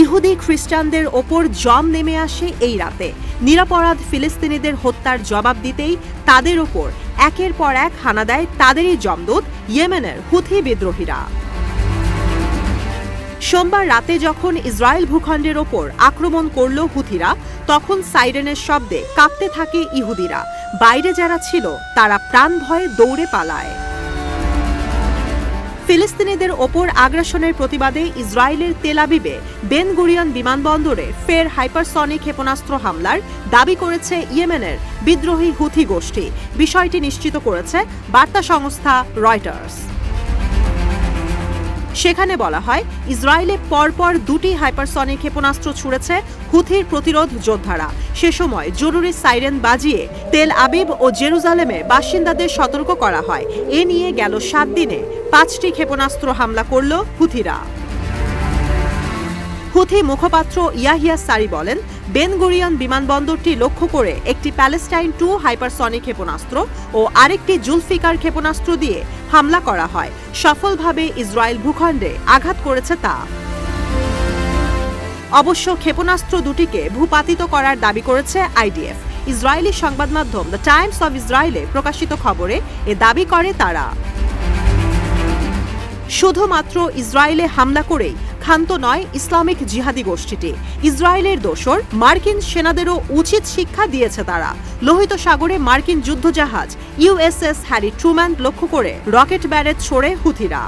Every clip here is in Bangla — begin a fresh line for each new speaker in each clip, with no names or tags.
ইহুদি খ্রিস্টানদের ওপর জম নেমে আসে এই রাতে। নিরাপরাধ ফিলিস্তিনিদের হত্যার জবাব দিতেই তাদের ওপর একের পর এক হানা দেয় তাদেরই জমদূত ইয়েমেনের হুথি বিদ্রোহীরা। সোমবার রাতে যখন ইসরায়েল ভূখণ্ডের ওপর আক্রমণ করল হুথিরা, তখন সাইরেনের শব্দে কাঁপতে থাকে ইহুদিরা। বাইরে যারা ছিল, তারা প্রাণ ভয়ে দৌড়ে পালায়। ফিলিস্তিনিদের ওপর আগ্রাসনের প্রতিবাদে ইসরায়েলের তেলাবিবে বেন গুরিয়ান বিমানবন্দরে ফের হাইপারসনিক ক্ষেপণাস্ত্র হামলার দাবি করেছে ইয়েমেনের বিদ্রোহী হুথি গোষ্ঠী। বিষয়টি নিশ্চিত করেছে বার্তা সংস্থা রয়টার্স। সেখানে বলা হয়, ইসরায়েলে পরপর দুটি হাইপারসনিক ক্ষেপণাস্ত্র ছুড়েছে হুথির প্রতিরোধ যোদ্ধারা। সে সময় জরুরি সাইরেন বাজিয়ে তেল আবিব ও জেরুজালেমে বাসিন্দাদের সতর্ক করা হয়। এ নিয়ে গেল সাত দিনে পাঁচটি ক্ষেপণাস্ত্র হামলা করল হুথিরা। হুথি মুখপাত্র ইয়াহিয়া সারি বলেন, বেনগুরিয়ান বিমানবন্দরটি লক্ষ্য করে একটি প্যালেস্টাইন টু হাইপারসনিক ক্ষেপণাস্ত্র ও আরেকটি জুলফিকার ক্ষেপণাস্ত্র দিয়ে হামলা করা হয়। সফলভাবে ইসরায়েল ভূখণ্ডে আঘাত করেছে তা। অবশ্য ক্ষেপণাস্ত্র দুটিকে ভূপাতিত করার দাবি করেছে আইডিএফ। ইসরায়েলি সংবাদ মাধ্যম দ্য টাইমস অব ইসরায়েলে প্রকাশিত খবরে এ দাবি করে তারা। শুধুমাত্র ইসরায়েলে হামলা করেই ক্ষান্ত নয় ইসলামিক জিহাদি গোষ্ঠীটি। ইসরায়েলের দোসর মার্কিন সেনাদেরও উচিত শিক্ষা দিয়েছে তারা। লোহিত সাগরে মার্কিন যুদ্ধজাহাজ ইউএসএস হ্যারি ট্রুম্যান লক্ষ্য করে রকেট ব্যারেজ ছোড়ে হুথিরা।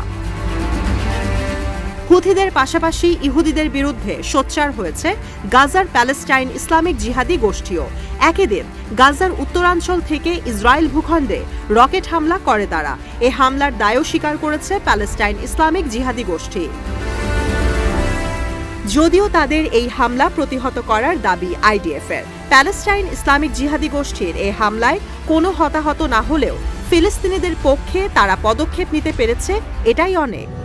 হুথিদের পাশাপাশি ইহুদিদের বিরুদ্ধে সোচ্চার হয়েছে গাজার প্যালেস্টাইন ইসলামিক জিহাদি গোষ্ঠীও। একই দিন গাজার উত্তরাঞ্চল থেকে ইসরায়েল ভূখণ্ডে রকেট হামলা করে তারা। এ হামলার দায়ও স্বীকার করেছে প্যালেস্টাইন ইসলামিক জিহাদি গোষ্ঠী। যদিও তাদের এই হামলা প্রতিহত করার দাবি আইডিএফের প্যালেস্টাইন ইসলামিক জিহাদি গোষ্ঠীর এই হামলায় কোনো হতাহত না হলেও ফিলিস্তিনিদের পক্ষে তারা পদক্ষেপ নিতে পেরেছে, এটাই অনেক।